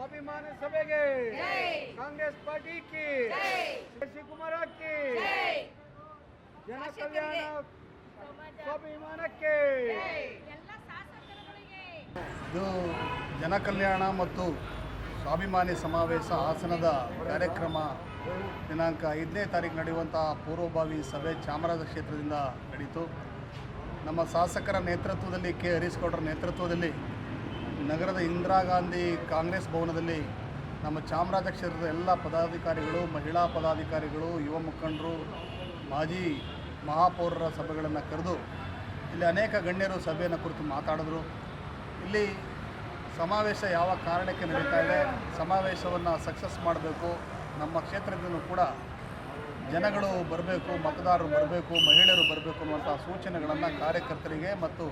ಸ್ವಾಭಿಮಾನ ಸಭೆಗೆ ಕಾಂಗ್ರೆಸ್ ಪಾರ್ಟಿ ಕಿ. ಶಿವಕುಮಾರ ಜನ ಕಲ್ಯಾಣ ಸ್ವಾಭಿಮಾನಕ್ಕೆ. ಇದು ಜನ ಕಲ್ಯಾಣ ಮತ್ತು ಸ್ವಾಭಿಮಾನಿ ಸಮಾವೇಶ ಹಾಸನದ ಕಾರ್ಯಕ್ರಮ. ದಿನಾಂಕ ಐದನೇ ತಾರೀಕು ನಡೆಯುವಂತಹ ಪೂರ್ವಭಾವಿ ಸಭೆ ಚಾಮರಾಜ ಕ್ಷೇತ್ರದಿಂದ ನಡೆಯಿತು ನಮ್ಮ ಶಾಸಕರ ನೇತೃತ್ವದಲ್ಲಿ ಕೆ ಹರೀಶ್ಗೌಡರ ನೇತೃತ್ವದಲ್ಲಿ ನಗರದ ಇಂದಿರಾ ಗಾಂಧಿ ಕಾಂಗ್ರೆಸ್ ಭವನದಲ್ಲಿ ನಮ್ಮ ಚಾಮರಾಜ ಕ್ಷೇತ್ರದ ಎಲ್ಲ ಪದಾಧಿಕಾರಿಗಳು, ಮಹಿಳಾ ಪದಾಧಿಕಾರಿಗಳು, ಯುವ ಮುಖಂಡರು, ಮಾಜಿ ಮಹಾಪೌರರ ಸಭೆಗಳನ್ನು ಕರೆದು ಇಲ್ಲಿ ಅನೇಕ ಗಣ್ಯರು ಸಭೆಯನ್ನು ಕುರಿತು ಮಾತಾಡಿದ್ರು. ಇಲ್ಲಿ ಸಮಾವೇಶ ಯಾವ ಕಾರಣಕ್ಕೆ ನಡೀತಾ ಇದೆ, ಸಮಾವೇಶವನ್ನು ಸಕ್ಸಸ್ ಮಾಡಬೇಕು, ನಮ್ಮ ಕ್ಷೇತ್ರದಿಂದ ಕೂಡ ಜನಗಳು ಬರಬೇಕು, ಮತದಾರರು ಬರಬೇಕು, ಮಹಿಳೆಯರು ಬರಬೇಕು ಅನ್ನುವಂಥ ಸೂಚನೆಗಳನ್ನು ಕಾರ್ಯಕರ್ತರಿಗೆ ಮತ್ತು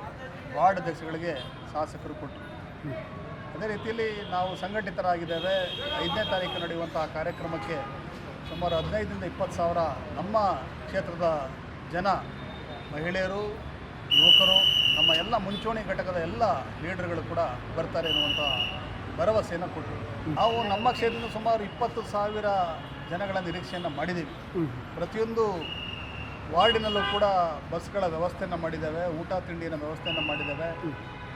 ವಾರ್ಡ್ ಅಧ್ಯಕ್ಷಗಳಿಗೆ ಶಾಸಕರು ಕೊಟ್ಟರು. ಅದೇ ರೀತಿಯಲ್ಲಿ ನಾವು ಸಂಘಟಿತರಾಗಿದ್ದೇವೆ. ಐದನೇ ತಾರೀಕು ನಡೆಯುವಂಥ ಕಾರ್ಯಕ್ರಮಕ್ಕೆ ಸುಮಾರು ಹದಿನೈದರಿಂದ ಇಪ್ಪತ್ತು ಸಾವಿರ ನಮ್ಮ ಕ್ಷೇತ್ರದ ಜನ ಮಹಿಳೆಯರು ಯುವಕರು ನಮ್ಮ ಎಲ್ಲ ಮುಂಚೂಣಿ ಘಟಕದ ಎಲ್ಲ ಲೀಡರ್ಗಳು ಕೂಡ ಬರ್ತಾರೆ ಎನ್ನುವಂಥ ಭರವಸೆಯನ್ನು ಕೊಟ್ಟರು ನಾವು ನಮ್ಮ ಕ್ಷೇತ್ರದ ಸುಮಾರು ಇಪ್ಪತ್ತು ಸಾವಿರ ಜನಗಳ ನಿರೀಕ್ಷೆಯನ್ನು ಮಾಡಿದ್ದೀವಿ. ಪ್ರತಿಯೊಂದು ವಾರ್ಡಿನಲ್ಲೂ ಕೂಡ ಬಸ್ಗಳ ವ್ಯವಸ್ಥೆಯನ್ನು ಮಾಡಿದ್ದೇವೆ, ಊಟ ತಿಂಡಿನ ವ್ಯವಸ್ಥೆಯನ್ನು ಮಾಡಿದ್ದೇವೆ.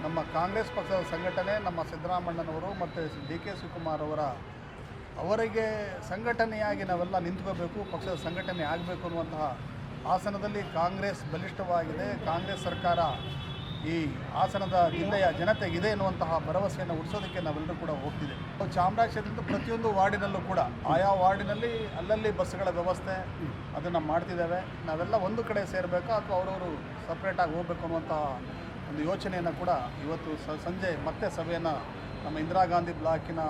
ನಮ್ಮ ಕಾಂಗ್ರೆಸ್ ಪಕ್ಷದ ಸಂಘಟನೆ, ನಮ್ಮ ಸಿದ್ದರಾಮಣ್ಣನವರು ಮತ್ತು ಡಿ ಕೆ ಶಿವಕುಮಾರ್ ಅವರ ಅವರಿಗೆ ಸಂಘಟನೆಯಾಗಿ ನಾವೆಲ್ಲ ನಿಂತ್ಕೋಬೇಕು, ಪಕ್ಷದ ಸಂಘಟನೆ ಆಗಬೇಕು ಅನ್ನುವಂತಹ ಹಾಸನದಲ್ಲಿ ಕಾಂಗ್ರೆಸ್ ಬಲಿಷ್ಠವಾಗಿದೆ. ಕಾಂಗ್ರೆಸ್ ಸರ್ಕಾರ ಈ ಹಾಸನದ ಜಿಲ್ಲೆಯ ಜನತೆಗಿದೆ ಎನ್ನುವಂತಹ ಭರವಸೆಯನ್ನು ಉಳಿಸೋದಕ್ಕೆ ನಾವೆಲ್ಲರೂ ಕೂಡ ಹೋಗ್ತಿದೆ ಚಾಮರಾಜ ಕ್ಷೇತ್ರದ ಪ್ರತಿಯೊಂದು ವಾರ್ಡಿನಲ್ಲೂ ಕೂಡ ಆಯಾ ವಾರ್ಡಿನಲ್ಲಿ ಅಲ್ಲಲ್ಲಿ ಬಸ್ಗಳ ವ್ಯವಸ್ಥೆ ಅದನ್ನು ಮಾಡ್ತಿದ್ದೇವೆ. ನಾವೆಲ್ಲ ಒಂದು ಕಡೆ ಸೇರಬೇಕಾ ಅಥವಾ ಅವರವರು ಸಪ್ರೇಟಾಗಿ ಹೋಗ್ಬೇಕು ಅನ್ನುವಂತಹ ಒಂದು ಯೋಚನೆಯನ್ನು ಕೂಡ ಇವತ್ತು ಸಂಜೆ ಮತ್ತೆ ಸಭೆಯನ್ನು ನಮ್ಮ ಇಂದಿರಾ ಗಾಂಧಿ ಬ್ಲಾಕಿನ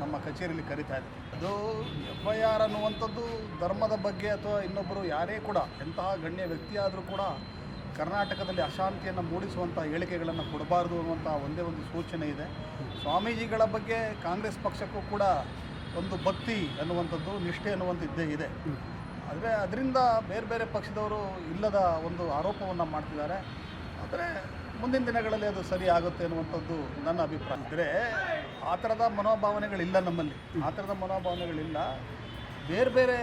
ನಮ್ಮ ಕಚೇರಿಯಲ್ಲಿ ಕರಿತಾ ಇದೆ ಅದು ಎಫ್ ಐ ಆರ್ ಅನ್ನುವಂಥದ್ದು ಧರ್ಮದ ಬಗ್ಗೆ ಅಥವಾ ಇನ್ನೊಬ್ಬರು ಯಾರೇ ಕೂಡ ಎಂತಹ ಗಣ್ಯ ವ್ಯಕ್ತಿಯಾದರೂ ಕೂಡ ಕರ್ನಾಟಕದಲ್ಲಿ ಅಶಾಂತಿಯನ್ನು ಮೂಡಿಸುವಂಥ ಹೇಳಿಕೆಗಳನ್ನು ಕೊಡಬಾರ್ದು ಅನ್ನುವಂಥ ಒಂದೇ ಒಂದು ಸೂಚನೆ ಇದೆ. ಸ್ವಾಮೀಜಿಗಳ ಬಗ್ಗೆ ಕಾಂಗ್ರೆಸ್ ಪಕ್ಷಕ್ಕೂ ಕೂಡ ಒಂದು ಭಕ್ತಿ ಅನ್ನುವಂಥದ್ದು, ನಿಷ್ಠೆ ಅನ್ನುವಂಥದ್ದೇ ಇದೆ. ಆದರೆ ಅದರಿಂದ ಬೇರೆ ಬೇರೆ ಪಕ್ಷದವರು ಇಲ್ಲದ ಒಂದು ಆರೋಪವನ್ನು ಮಾಡ್ತಿದ್ದಾರೆ. ಆದರೆ ಮುಂದಿನ ದಿನಗಳಲ್ಲಿ ಅದು ಸರಿ ಆಗುತ್ತೆ ಅನ್ನುವಂಥದ್ದು ನನ್ನ ಅಭಿಪ್ರಾಯ. ಅಂದರೆ ಆ ಥರದ ಮನೋಭಾವನೆಗಳಿಲ್ಲ ನಮ್ಮಲ್ಲಿ. ಆ ಥರದ ಮನೋಭಾವನೆಗಳಿಲ್ಲ. ಬೇರೆ ಬೇರೆ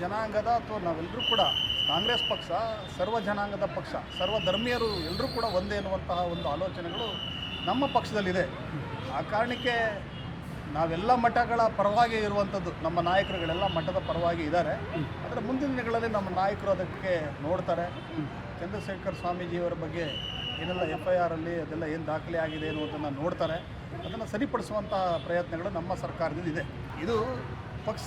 ಜನಾಂಗದ ಅಥವಾ ನಾವೆಲ್ಲರೂ ಕೂಡ ಕಾಂಗ್ರೆಸ್ ಪಕ್ಷ, ಸರ್ವ ಜನಾಂಗದ ಪಕ್ಷ, ಸರ್ವ ಧರ್ಮೀಯರು ಎಲ್ಲರೂ ಕೂಡ ಒಂದೇ ಎನ್ನುವಂತಹ ಒಂದು ಆಲೋಚನೆಗಳು ನಮ್ಮ ಪಕ್ಷದಲ್ಲಿದೆ. ಆ ಕಾರಣಕ್ಕೆ ನಾವೆಲ್ಲ ಮಠಗಳ ಪರವಾಗಿ ಇರುವಂಥದ್ದು, ನಮ್ಮ ನಾಯಕರುಗಳೆಲ್ಲ ಮಠದ ಪರವಾಗಿ ಇದ್ದಾರೆ. ಆದರೆ ಮುಂದಿನ ದಿನಗಳಲ್ಲಿ ನಮ್ಮ ನಾಯಕರು ಅದಕ್ಕೆ ನೋಡ್ತಾರೆ. ಚಂದ್ರಶೇಖರ್ ಸ್ವಾಮೀಜಿಯವರ ಬಗ್ಗೆ ಏನೆಲ್ಲ ಎಫ್ ಐ ಆರಲ್ಲಿ ಅದೆಲ್ಲ ಏನು ದಾಖಲೆ ಆಗಿದೆ ಅನ್ನೋದನ್ನು ನೋಡ್ತಾರೆ. ಅದನ್ನು ಸರಿಪಡಿಸುವಂತಹ ಪ್ರಯತ್ನಗಳು ನಮ್ಮ ಸರ್ಕಾರದಿಂದ ಇದೆ ಇದು ಪಕ್ಷ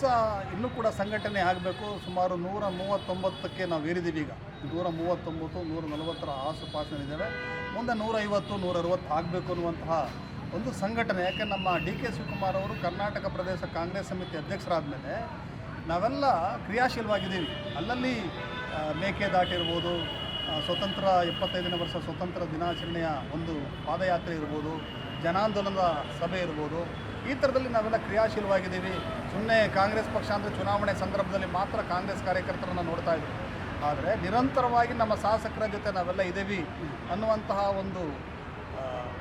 ಇನ್ನೂ ಕೂಡ ಸಂಘಟನೆ ಆಗಬೇಕು. ಸುಮಾರು ನೂರ ಮೂವತ್ತೊಂಬತ್ತಕ್ಕೆ ನಾವು ಏರಿದ್ದೀವಿ ಈಗ. ನೂರ ಮೂವತ್ತೊಂಬತ್ತು, ನೂರ ನಲವತ್ತರ ಆಸುಪಾಸಿನಲ್ಲಿದ್ದೇವೆ. ಮುಂದೆ ನೂರೈವತ್ತು ನೂರ ಅರವತ್ತು ಆಗಬೇಕು ಅನ್ನುವಂತಹ ಒಂದು ಸಂಘಟನೆ. ಯಾಕೆ ನಮ್ಮ ಡಿ ಕೆ ಶಿವಕುಮಾರ್ ಅವರು ಕರ್ನಾಟಕ ಪ್ರದೇಶ ಕಾಂಗ್ರೆಸ್ ಸಮಿತಿ ಅಧ್ಯಕ್ಷರಾದ ಮೇಲೆ ನಾವೆಲ್ಲ ಕ್ರಿಯಾಶೀಲವಾಗಿದ್ದೀವಿ. ಅಲ್ಲಲ್ಲಿ ಮೇಕೆದಾಟಿರ್ಬೋದು ಸ್ವತಂತ್ರ ಎಪ್ಪತ್ತೈದನೇ ವರ್ಷ ಸ್ವತಂತ್ರ ದಿನಾಚರಣೆಯ ಒಂದು ಪಾದಯಾತ್ರೆ ಇರ್ಬೋದು, ಜನಾಂದೋಲನದ ಸಭೆ ಇರ್ಬೋದು ಈ ಥರದಲ್ಲಿ ನಾವೆಲ್ಲ ಕ್ರಿಯಾಶೀಲವಾಗಿದ್ದೀವಿ. ಸುಮ್ಮನೆ ಕಾಂಗ್ರೆಸ್ ಪಕ್ಷ ಅಂದರೆ ಚುನಾವಣೆ ಸಂದರ್ಭದಲ್ಲಿ ಮಾತ್ರ ಕಾಂಗ್ರೆಸ್ ಕಾರ್ಯಕರ್ತರನ್ನು ನೋಡ್ತಾ ಇದ್ದೀವಿ ಆದರೆ ನಿರಂತರವಾಗಿ ನಮ್ಮ ಶಾಸಕರ ಜೊತೆ ನಾವೆಲ್ಲ ಇದ್ದೀವಿ ಅನ್ನುವಂತಹ ಒಂದು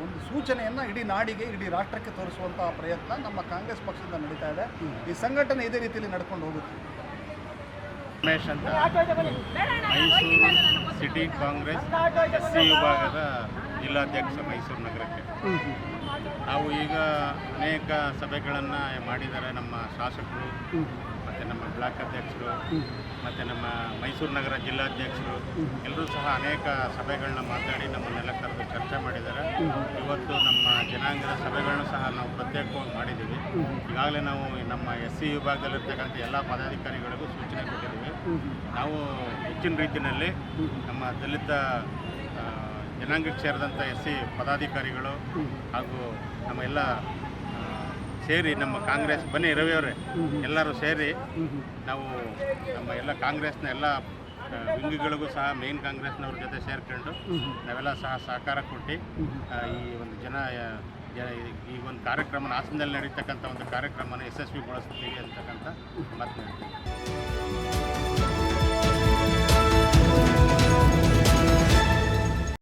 ಒಂದು ಸೂಚನೆಯನ್ನು ಇಡೀ ನಾಡಿಗೆ, ಇಡೀ ರಾಷ್ಟ್ರಕ್ಕೆ ತೋರಿಸುವಂತಹ ಪ್ರಯತ್ನ ನಮ್ಮ ಕಾಂಗ್ರೆಸ್ ಪಕ್ಷದಿಂದ ನಡೀತಾ ಇದೆ. ಈ ಸಂಘಟನೆ ಇದೇ ರೀತಿಯಲ್ಲಿ ನಡ್ಕೊಂಡು ಹೋಗುತ್ತೆ. ರಮೇಶ್ ಅಂತ Mysuru city Congress S C ವಿಭಾಗದ ಜಿಲ್ಲಾಧ್ಯಕ್ಷ ಮೈಸೂರು ನಗರಕ್ಕೆ. ನಾವು ಈಗ ಅನೇಕ ಸಭೆಗಳನ್ನು ಮಾಡಿದ್ದಾರೆ ನಮ್ಮ ಶಾಸಕರು, ಮತ್ತು ನಮ್ಮ ಬ್ಲಾಕ್ ಅಧ್ಯಕ್ಷರು, ಮತ್ತು ನಮ್ಮ ಮೈಸೂರು ನಗರ ಜಿಲ್ಲಾಧ್ಯಕ್ಷರು. ಎಲ್ಲರೂ ಸಹ ಅನೇಕ ಸಭೆಗಳನ್ನ ಮಾತಾಡಿ ನಮ್ಮನ್ನೆಲ್ಲ ಕರೆದು ಚರ್ಚೆ ಮಾಡಿದ್ದಾರೆ. ಇವತ್ತು ನಮ್ಮ ಜನಾಂಗದ ಸಭೆಗಳನ್ನು ಸಹ ನಾವು ಪ್ರತ್ಯೇಕವಾಗಿ ಮಾಡಿದ್ದೀವಿ. ಈಗಾಗಲೇ ನಾವು ನಮ್ಮ ಎಸ್ ಸಿ ವಿಭಾಗದಲ್ಲಿರ್ತಕ್ಕಂಥ ಎಲ್ಲ ಪದಾಧಿಕಾರಿಗಳಿಗೂ ಸೂಚನೆ ಕೊಟ್ಟಿದ್ದೀವಿ. ನಾವು ಹೆಚ್ಚಿನ ರೀತಿಯಲ್ಲಿ ನಮ್ಮ ದಲಿತ ಜನಾಂಗಕ್ಕೆ ಸೇರಿದಂಥ ಎಸ್ ಸಿ ಪದಾಧಿಕಾರಿಗಳು ಹಾಗೂ ನಮ್ಮೆಲ್ಲ ಸೇರಿ ನಮ್ಮ ಕಾಂಗ್ರೆಸ್, ಬನ್ನಿ ರವಿಯವರೇ ಎಲ್ಲರೂ ಸೇರಿ ನಾವು ನಮ್ಮ ಎಲ್ಲ ಕಾಂಗ್ರೆಸ್ನ ಎಲ್ಲ ವಿಂಗಿಗಳಿಗೂ ಸಹ ಮೇನ್ ಕಾಂಗ್ರೆಸ್ನವ್ರ ಜೊತೆ ಸೇರ್ಕೊಂಡು ನಾವೆಲ್ಲ ಸಹ ಸಹಕಾರ ಕೊಟ್ಟು ಈ ಒಂದು ಜನ ಈ ಒಂದು ಕಾರ್ಯಕ್ರಮನ ಹಾಸನದಲ್ಲಿ ನಡೀತಕ್ಕಂಥ ಒಂದು ಕಾರ್ಯಕ್ರಮನ ಯಶಸ್ವಿಗೊಳಿಸ್ತೀವಿ ಅಂತಕ್ಕಂಥ ಮಾತನಾಡ್ತೀವಿ